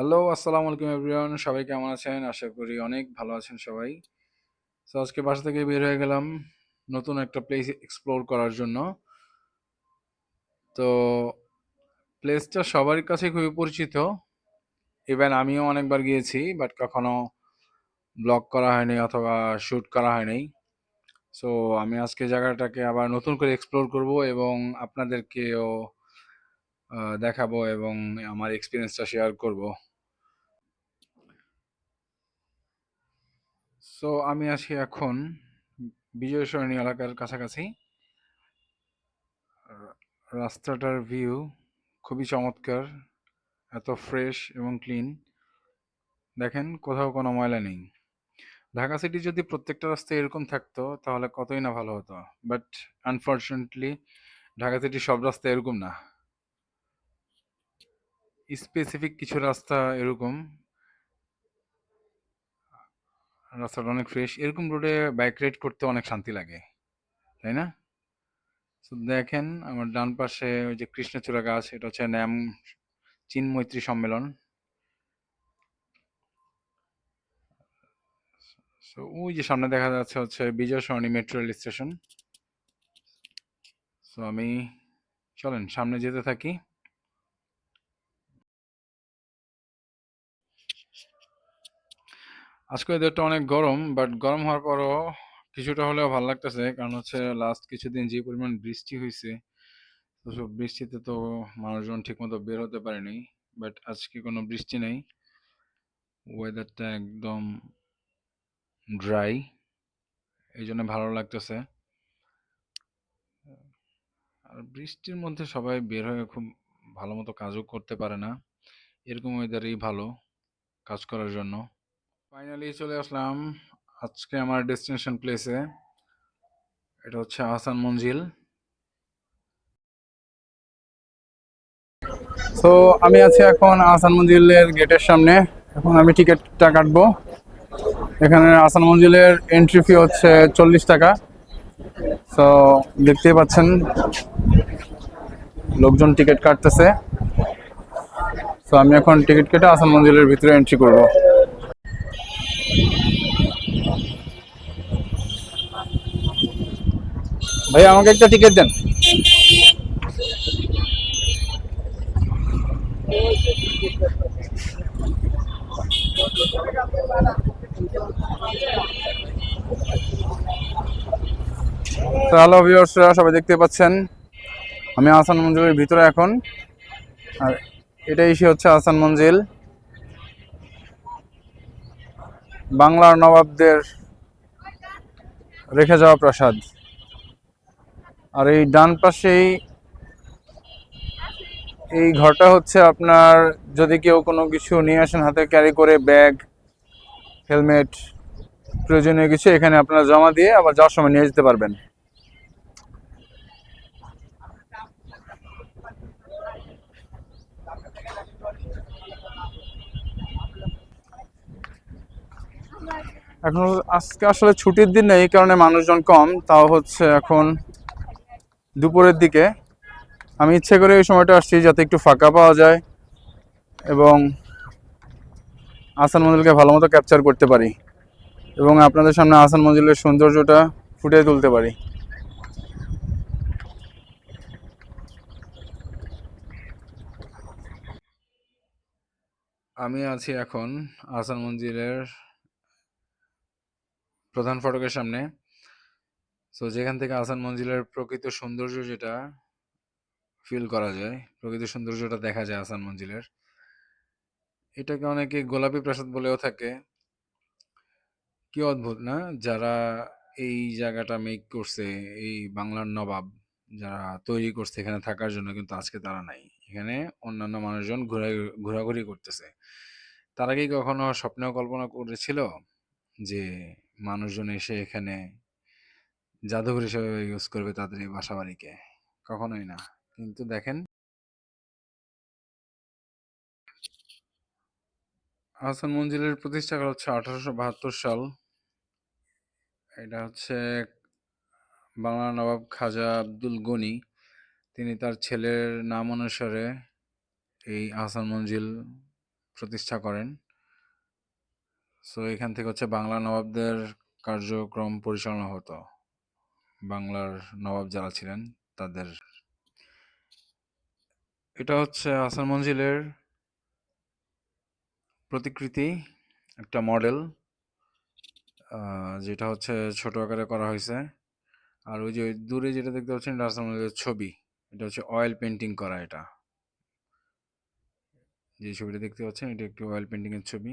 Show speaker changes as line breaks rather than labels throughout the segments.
Hello, আসসালামু আলাইকুম everyone. সবাই কেমন আছেন? আশা করি অনেক ভালো আছেন সবাই। সো আজকে বাসা থেকে বের হয়ে গেলাম নতুন একটা প্লেস এক্সপ্লোর করার জন্য। তো প্লেসটা সবার কাছে খুবই পরিচিত। ইভেন আমিও অনেকবার গিয়েছি বাট কখনো ব্লগ করা হয়নি অথবা শুট করা হয়নি। সো আমি আজকে জায়গাটাকে আবার নতুন করে এক্সপ্লোর করব এবং আপনাদেরকেও দেখাবো এবং আমার এক্সপিরিয়েন্সটা শেয়ার করব। সো আমি আছি এখন বিজয় সরণি এলাকার কাছাকাছি। রাস্তাটার ভিউ খুবই চমৎকার। এত ফ্রেশ এবং ক্লিন। দেখেন কোথাও কোনো ময়লা নেই। ঢাকা সিটি যদি প্রত্যেকটা রাস্তায় এরকম থাকতো, তাহলে কতই না ভালো হতো। বাট আনফরচুনেটলি ঢাকা সিটি সব রাস্তা এরকম না। স্পেসিফিক কিছু রাস্তা এরকম। রাস্তাটা অনেক ফ্রেশ। এরকম রোডে বাইক রাইড করতে অনেক শান্তি লাগে। তাই না? তো দেখেন আমার ডান পাশে ওই যে কৃষ্ণচূড়া গাছ, এটা হচ্ছে ন্যাম চীন মৈত্রী সম্মেলন। সো ওই যে সামনে দেখা যাচ্ছে হচ্ছে Bijoy Sarani metro rail station. So আমি, চলেন সামনে যেতে থাকি। আজকে ওয়েদারটা অনেক গরম বাট গরম হওয়ার পরও কিছুটা হলেও ভালো লাগতেছে। কারণ হচ্ছে লাস্ট কিছুদিন যে পরিমাণ বৃষ্টি হয়েছে তো সব বৃষ্টিতে তো মানুষজন ঠিকমতো বের হতে পারেনি। বাট আজকে কোনো বৃষ্টি নেই। ওয়েদারটা একদম ড্রাই। এই জন্য ভালো লাগতেছে। আর বৃষ্টির মধ্যে সবাই বের হয়ে খুব ভালো মতো কাজও করতে পারে না। এরকম ওয়েদারই ভালো কাজ করার জন্য। ফাইনালি চলে আসলাম আজকে আমার ডেস্টিনেশন প্লেসে। এটা হচ্ছে আহসান মঞ্জিল। তো আমি আছি এখন আহসান মঞ্জিলের গেটের সামনে। এখন আমি টিকিটটা কাটবো। এখানে আহসান মঞ্জিলের এন্ট্রি ফি হচ্ছে চল্লিশ টাকা। তো দেখতেই পাচ্ছেন, লোকজন টিকিট কাটতেছে। তো আমি এখন টিকিট কেটে আহসান মঞ্জিলের ভিতরে এন্ট্রি করব। ভাই, আমাকে একটা টিকিট দেন। হ্যালো ভিউয়ার্সরা সবাই দেখতে পাচ্ছেন। আমি আসান মঞ্জিলের ভিতরে এখন। আর এটাই সে হচ্ছে আসান মঞ্জিল। বাংলার নবাবদের রেখে যাওয়া প্রাসাদ। আর এই ডান পাশেই এই ঘরটা হচ্ছে আপনার যদি কেউ কোনো কিছু নিয়ে আসেন, হাতে ক্যারি করে, ব্যাগ, হেলমেট, প্রয়োজনীয় কিছু, এখানে আপনারা জমা দিয়ে আবার যাওয়ার সময় নিয়ে যেতে পারবেন। এখন আজকে আসলে ছুটির দিন নেই কারণে মানুষজন কম, তাও হচ্ছে এখন দুপুরের দিকে আমি ইচ্ছে করে এই সময়টা আসছি যাতে একটু ফাঁকা পাওয়া যায় এবং আসান মঞ্জিলকে ভালো মতো ক্যাপচার করতে পারি এবং আপনাদের সামনে আসান মঞ্জিলের সৌন্দর্যটা ফুটিয়ে তুলতে পারি। আমি আছি এখন আসান মঞ্জিলের প্রধান ফটকের সামনে। সো যেখান থেকে আসান মঞ্জিলের প্রকৃত সৌন্দর্য যেটা ফিল করা যায়, প্রকৃত সৌন্দর্যটা দেখা যায় আসান মঞ্জিলের। এটাকে অনেকে গোলাপি প্রাসাদ বলেও থাকে। কি অদ্ভুত, না? যারা এই জায়গাটা মেক করছে, এই বাংলার নবাব, যারা তৈরি করছে এখানে থাকার জন্য কিন্তু আজকে তারা নাই। এখানে অন্যান্য মানুষজন ঘোরা, ঘোরাঘুরি করতেছে। তারা কি কখনো স্বপ্নেও কল্পনা করেছিল যে মানুষজন এসে এখানে জাদুঘর হিসেবে ইউজ করবে তাদের এই বাসা বাড়িকে কখনোই না। কিন্তু দেখেন আহসান মঞ্জিলের প্রতিষ্ঠা করা হচ্ছে আঠারোশো বাহাত্তর সাল। এটা হচ্ছে বাংলার নবাব খাজা আব্দুল গনি। তিনি তার ছেলের নাম অনুসারে এই আহসান মঞ্জিল প্রতিষ্ঠা করেন। সো এখান থেকে হচ্ছে বাংলা নবাবদের কার্যক্রম পরিচালনা হতো। বাংলার নবাব যারা ছিলেন, তাদের এটা হচ্ছে আসান মঞ্জিলের প্রতিকৃতি, একটা মডেল যেটা হচ্ছে ছোট আকারে করা হয়েছে। আর ওই যে দূরে যেটা দেখতে পাচ্ছেন, এটা আসান মঞ্জিলের ছবি। এটা হচ্ছে অয়েল পেন্টিং করা এটা। যে ছবিটা দেখতে পাচ্ছেন, এটা একটি অয়েল পেন্টিংয়ের ছবি।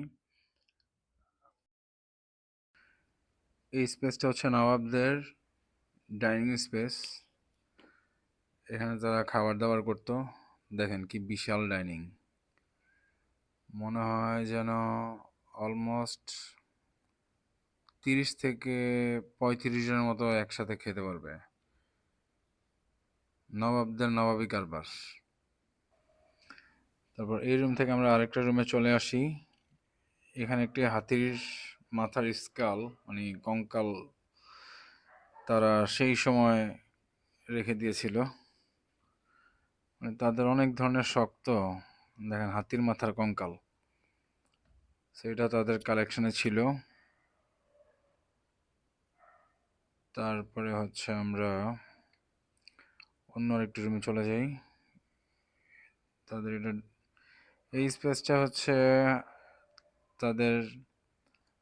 এই স্পেসটা হচ্ছে নবাবদের ডাইনিং স্পেস। এখানে তারা খাবার দাবার করতো, দেখেন কি বিশাল ডাইনিং। মনে হয় যেন অলমোস্ট তিরিশ থেকে পঁয়ত্রিশ জনের মতো একসাথে খেতে পারবে। নবাবদের নবাবী কারবার। তারপর এই রুম থেকে আমরা আরেকটা রুমে চলে আসি। এখানে একটি হাতির মাথার স্কাল মানে কঙ্কাল তারা সেই সময় রেখে দিয়েছিল। মানে তাদের অনেক ধরনের শক্ত দেখেন, হাতির মাথার কঙ্কাল। সেটা তাদের কালেকশনে ছিল। তারপরে হচ্ছে আমরা অন্য আরেকটি রুমে চলে যাই। তাদের এটা, এই স্পেসটা হচ্ছে তাদের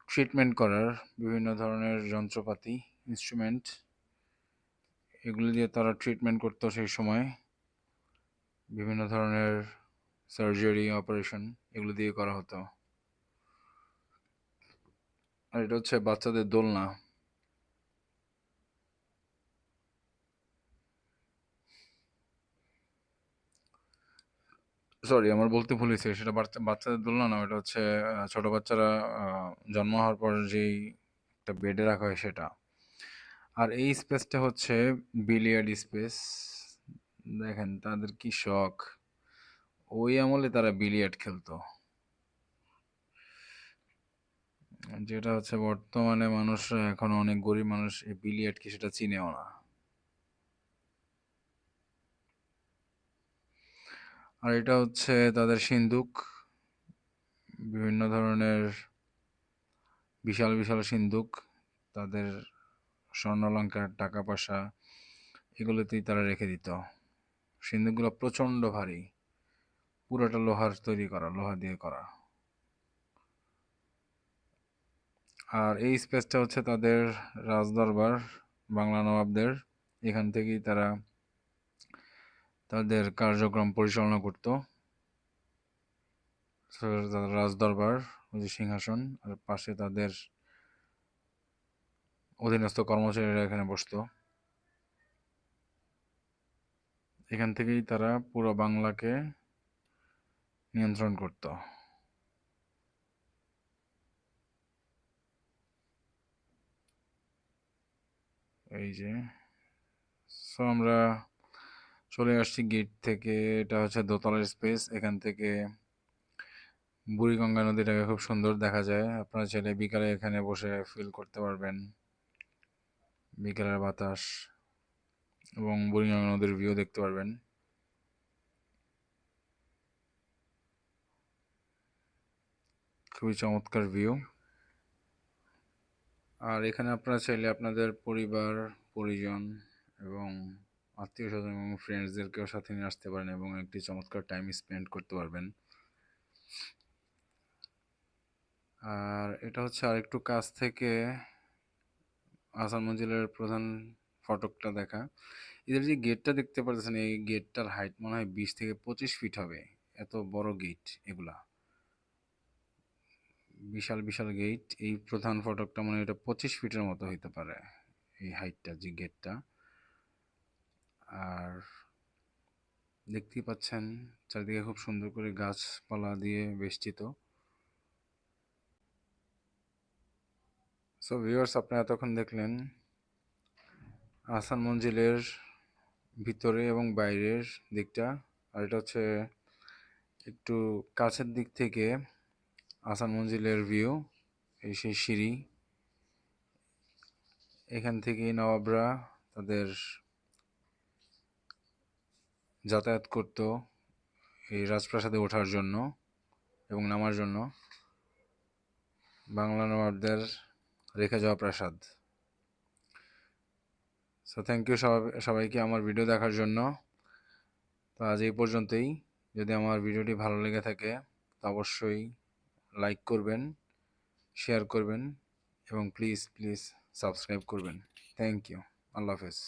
ট্রিটমেন্ট করার বিভিন্ন ধরনের যন্ত্রপাতি। ইনস্ট্রুমেন্ট এগুলো দিয়ে তারা ট্রিটমেন্ট করতো সেই সময়। বিভিন্ন ধরনের সার্জারি অপারেশন এগুলো দিয়ে করা হতো। আর এটা হচ্ছে বাচ্চাদের দোলনা। সরি আমার বলতে ভুলেছি সেটা বাচ্চা বাচ্চাদের দোলনা না, ওটা হচ্ছে ছোট বাচ্চারা জন্ম হওয়ার পর যেই একটা বেডে রাখা হয় সেটা। আর এই স্পেসটা হচ্ছে বিলিয়ার্ড স্পেস। দেখেন, তাদের কি শখ। ওই আমলে তারা বিলিয়ার্ড খেলতো। যেটা হচ্ছে, বর্তমানে মানুষ এখন অনেক গরিব মানুষ, এই বিলিয়ার্ড কি সেটা চিনেও না। আর এটা হচ্ছে তাদের সিন্দুক বিভিন্ন ধরনের বিশাল বিশাল সিন্দুক তাদের স্বর্ণলঙ্কার টাকা পয়সা এগুলোতেই তারা রেখে দিত। সিন্দুকগুলো প্রচণ্ড ভারী। পুরোটা লোহার তৈরি করা, লোহা দিয়ে করা। আর এই স্পেসটা হচ্ছে তাদের রাজদরবার, বাংলা নবাবদের। এখান থেকেই তারা তাদের কার্যক্রম পরিচালনা করত। রাজদরবার, ওই যে সিংহাসন, আর পাশে তাদের অধীনস্থ কর্মচারীরা এখানে বসতো। এখান থেকেই তারা পুরো বাংলাকে নিয়ন্ত্রণ করত। এই যে সো আমরা চলে আসছি গেট থেকে, এটা হচ্ছে দোতলার স্পেস এখান থেকে বুড়িগঙ্গা নদীটাকে খুব সুন্দর দেখা যায়। আপনারা চাইলে বিকালে এখানে বসে ফিল করতে পারবেন। বিকেলের বাতাস এবং বুড়িগঙ্গা নদীর ভিউ দেখতে পারবেন। খুবই চমৎকার ভিউ আর এখানে আপনারা চাইলে আপনাদের পরিবার, পরিজন এবং আত্মীয় স্বজন এবং ফ্রেন্ডসদেরকেও সাথে নিয়ে আসতে পারেন এবং একটি চমৎকার টাইম স্পেন্ড করতে পারবেন। আর এটা হচ্ছে আরেকটু কাছ থেকে আসান মঞ্জিলের প্রধান ফটকটা দেখা। এদের যে গেটটা দেখতে পাচ্ছেন এই গেটটার হাইট মনে হয় বিশ থেকে পঁচিশ ফিট হবে। এত বড় গেট এগুলা। বিশাল বিশাল গেট এই প্রধান ফটকটা মানে এটা পঁচিশ ফিটের মতো হইতে পারে, এই হাইটটা যে গেটটা আর দেখতেই পাচ্ছেন, চারিদিকে খুব সুন্দর করে গাছপালা দিয়ে বেষ্টিত। সো ভিউয়ার্স আপনারা এতক্ষণ দেখলেন আসান মঞ্জিলের ভিতরে এবং বাইরের দিকটা, আর এটা হচ্ছে একটু কাছের দিক থেকে আসান মঞ্জিলের ভিউ এই সেই সিঁড়ি। এখান থেকেই নবাবরা তাদের যাতায়াত করত এই রাজপ্রাসাদে ওঠার জন্য এবং নামার জন্য। বাংলা নবাবদের রেখে যাওয়া প্রাসাদ। সো থ্যাংক ইউ সবাইকে আমার ভিডিও দেখার জন্য। তো আজ এই পর্যন্তই। যদি আমার ভিডিওটি ভালো লেগে থাকে, তো অবশ্যই লাইক করবেন শেয়ার করবেন এবং প্লিজ প্লিজ সাবস্ক্রাইব করবেন। থ্যাংক ইউ আল্লাহ হাফেজ।